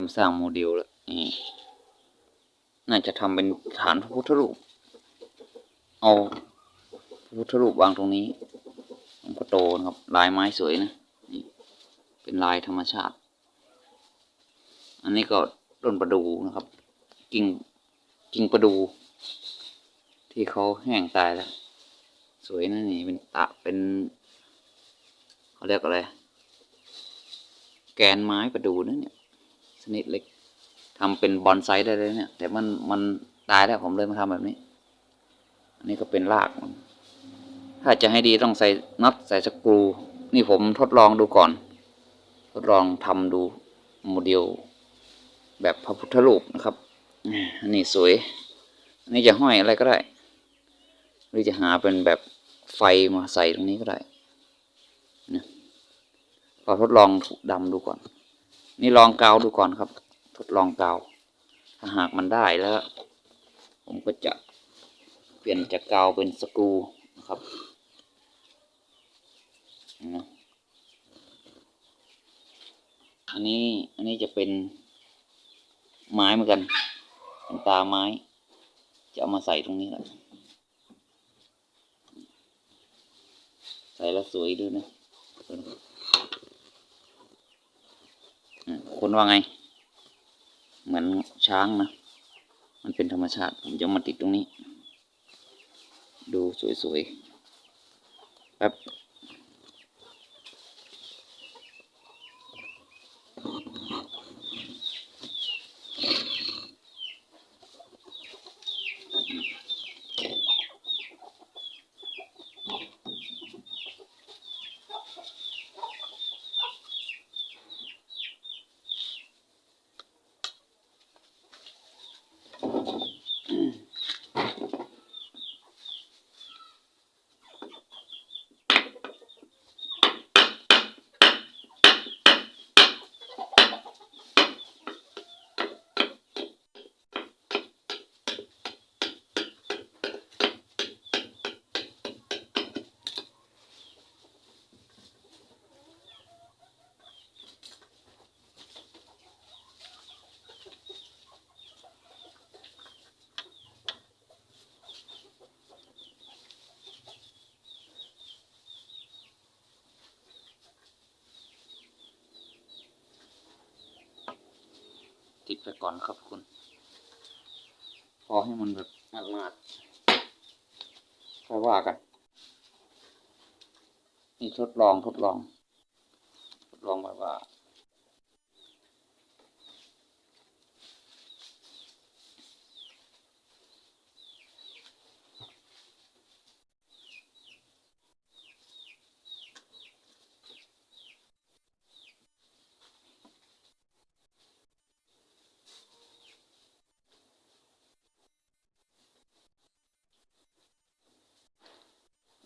ผมสร้างโมเดลแล้วนี่น่าจะทำเป็นฐานพระพุทธรูป เอาพระพุทธรูปวางตรงนี้หลวงพ่อโตนะครับ ลายไม้สวยนะนี่เป็นลายธรรมชาติ อันนี้ก็ต้นประดูนะครับ กิ่งกิ่งประดู ที่เขาแห้งตายแล้ว สวยนะนี่เป็นตะเป็นเขาเรียกอะไร แกนไม้ประดูนะเนี่ย นิดเล็กทำเป็นบอนไซได้เลยเนี่ย แต่มันมันตายแล้วผมเลยมาทำแบบนี้ อันนี้ก็เป็นรากมันถ้าจะให้ดีต้องใส่น็อตใส่สกรู นี่ผมทดลองดูก่อน ทดลองทำดูโมเดล แบบพระพุทธรูปนะครับอันนี้สวย อันนี้จะห้อยอะไรก็ได้ หรือจะหาเป็นแบบไฟมาใส่ตรงนี้ก็ได้นะก็ทดลองดำดูก่อน นี่ลองกาวดูก่อนครับ ทดลองกาว ถ้าหากมันได้แล้ว ผมก็จะเปลี่ยนจากกาวเป็นสกรูนะครับนะอันนี้อันนี้จะเป็นไม้เหมือนกันเป็นตาไม้ จะเอามาใส่ตรงนี้แหละใส่แล้วสวยด้วยนะอืม คนว่าไง เหมือนช้างนะ มันเป็นธรรมชาติ ผมจะมาติดตรงนี้ ดูสวยๆแป๊บ ติดไปก่อนครับคุณ พอให้มันแบบมาดๆค่อยว่ากัน นี่ทดลองทดลอง ทดลองแบบว่า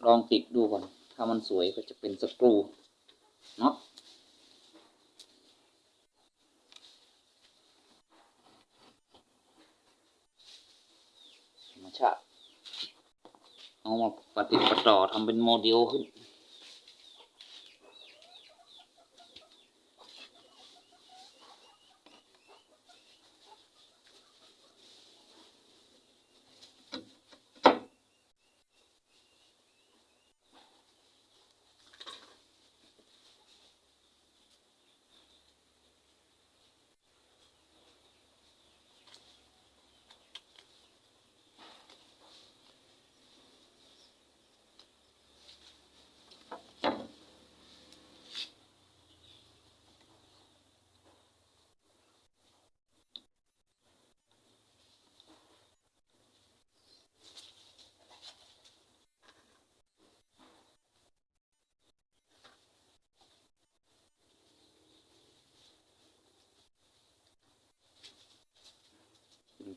ลองติดดูก่อน ถ้ามันสวยก็จะเป็นสกรูเนาะธรรมชาติ เอามาปฏิปต่อทำเป็นโมเดลขึ้น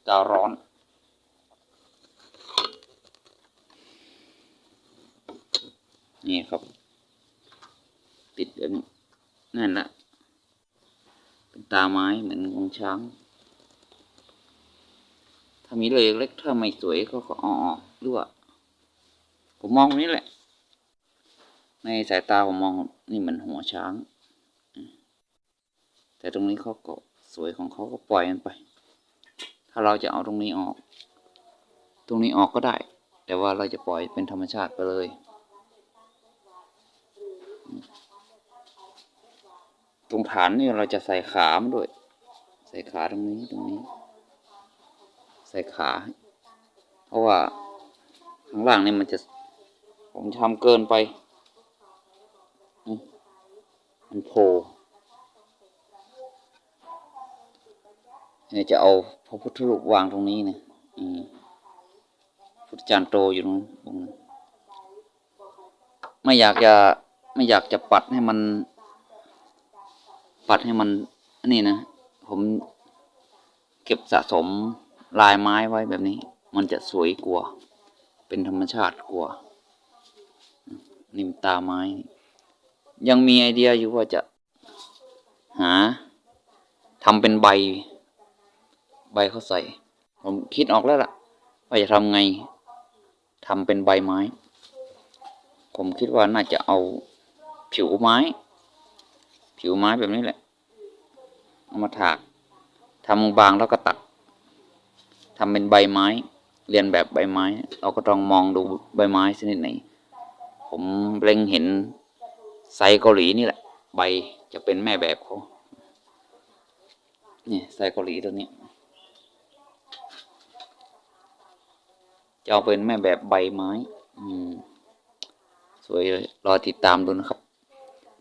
การ้อน นี่ครับ ติดแบบนี้นั่นแหละเป็นตาไม้เหมือนของช้าง ถ้ามีเลยเล็กถ้าไม่สวยก็ก็อออกหรือว่าผมมองนี้แหละ ในสายตาผมมองนี่เหมือนหัวช้าง แต่ตรงนี้เขาก็สวยของเขาก็ปล่อยมันไป ถ้าเราจะเอาตรงนี้ออก ตรงนี้ออกก็ได้ แต่ว่าเราจะปล่อยเป็นธรรมชาติไปเลย ตรงฐานนี่เราจะใส่ขามันด้วย ใส่ขาตรงนี้ตรงนี้ ใส่ขา เพราะว่าข้างล่างนี่มันจะ ผมทำเกินไป มันโผล่ เนี่ยจะเอาพระพุทธรูปวางตรงนี้เนี่ยอืมพุทธจารย์โตอยู่ตรงนั้นตรงนั้นไม่อยากจะไม่อยากจะปัดให้มัน ปัดให้มันนนี่นะผมเก็บสะสมลายไม้ไว้แบบนี้ มันจะสวยกว่า เป็นธรรมชาติกว่านิ่มตาไม้ ยังมีไอเดียอยู่ว่าจะ หาทำเป็นใบ ใบเขาใส่ ผมคิดออกแล้วล่ะ ว่าจะทำไงทำเป็นใบไม้ ผมคิดว่าน่าจะเอาผิวไม้ ผิวไม้แบบนี้แหละเอามาถากทำบางแล้วก็ตัดทำเป็นใบไม้ เรียนแบบใบไม้ เราก็ต้องมองดูใบไม้ชนิดไหน ผมเล็งเห็นไซเกาหลีนี่แหละ ใบจะเป็นแม่แบบเขานี่ไซเกาหลีตัวนี้ จะเอาเป็นแม่แบบใบไม้ อืม สวยเลย รอติดตามดูนะครับ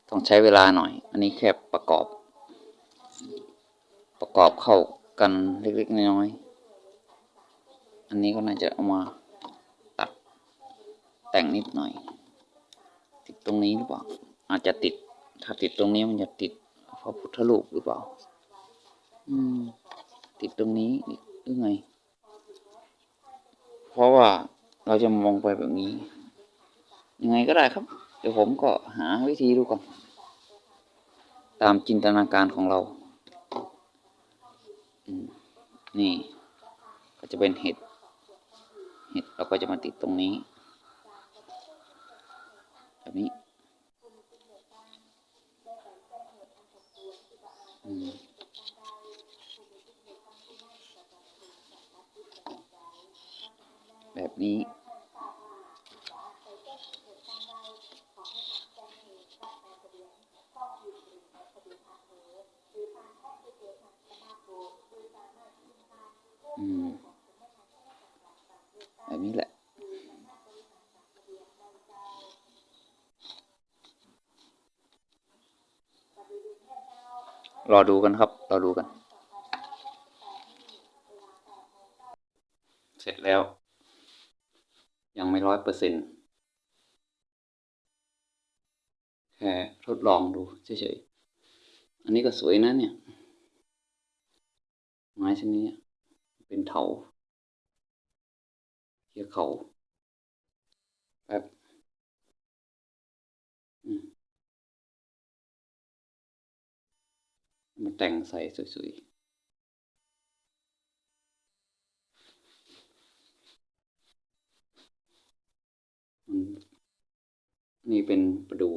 ต้องใช้เวลาหน่อย อันนี้แค่ประกอบ ประกอบเข้ากันเล็กๆน้อยๆ อันนี้ก็น่าจะเอามาตัดแต่งนิดหน่อย ติดตรงนี้หรือเปล่า อาจจะติด ถ้าติดตรงนี้มันจะติดพระพุทธรูปหรือเปล่า อืม ติดตรงนี้หรือไง เพราะว่าเราจะมองไปแบบนี้ ยังไงก็ได้ครับ เดี๋ยวผมก็หาวิธีดูก่อน ตามจินตนาการของเรา นี่ ก็จะเป็นเห็ด เห็ดเราก็จะมาติดตรงนี้ แบบนี้ อืม แบบ นี้ อืมแบบนี้แหละรอดูกันครับ รอดูกัน เสร็จแล้ว ยังไม่ร้อยเปอร์เซ็นต์แค่ทดลองดูเฉยๆ อันนี้ก็สวยนะเนี่ย ไม้ชนิดนี้เป็นเถาเขียวเขาแบบมมาแต่งใส่สวยๆมัน นี่เป็นประดู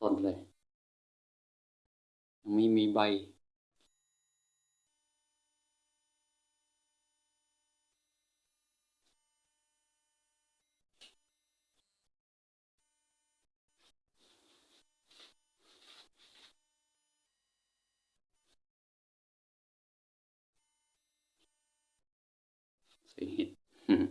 ต้นเลยยังไม่มีใบสวยเห็ดอืม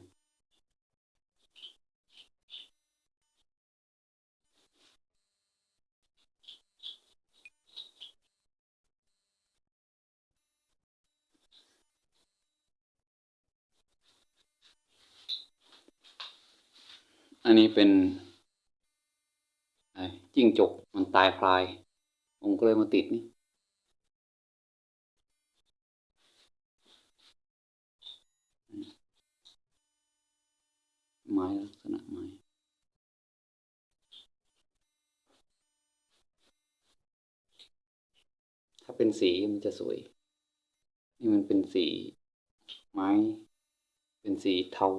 อันนี้เป็นจิ้งจกมันตายพลาย ผมก็เลยมาติดนี่ไม้ลักษณะไม้ถ้าเป็นสีมันจะสวย นี่มันเป็นสีไม้ เป็นสีเทา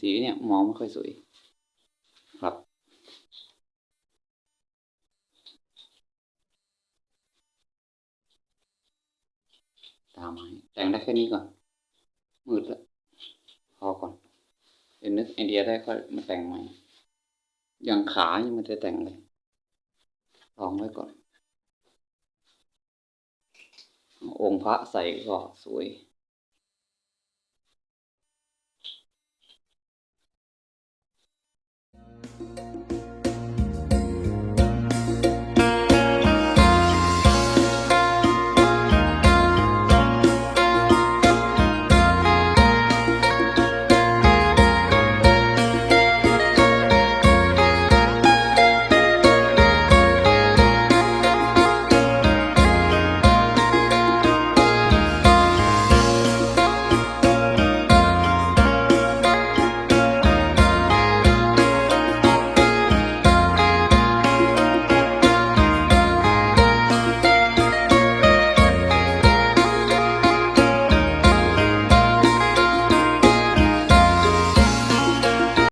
สีเนี่ยมองไม่ค่อยสวย ครับ ค ตามให้แต่งได้แค่นี้ก่อน มืดแล้วพอก่อนเดี๋ยวนึกไอเดียได้ค่อยมาแต่งใหม่อย่างขายังไม่ได้แต่งเลย ลองไว้ก่อน องค์พระใส่ก็สวย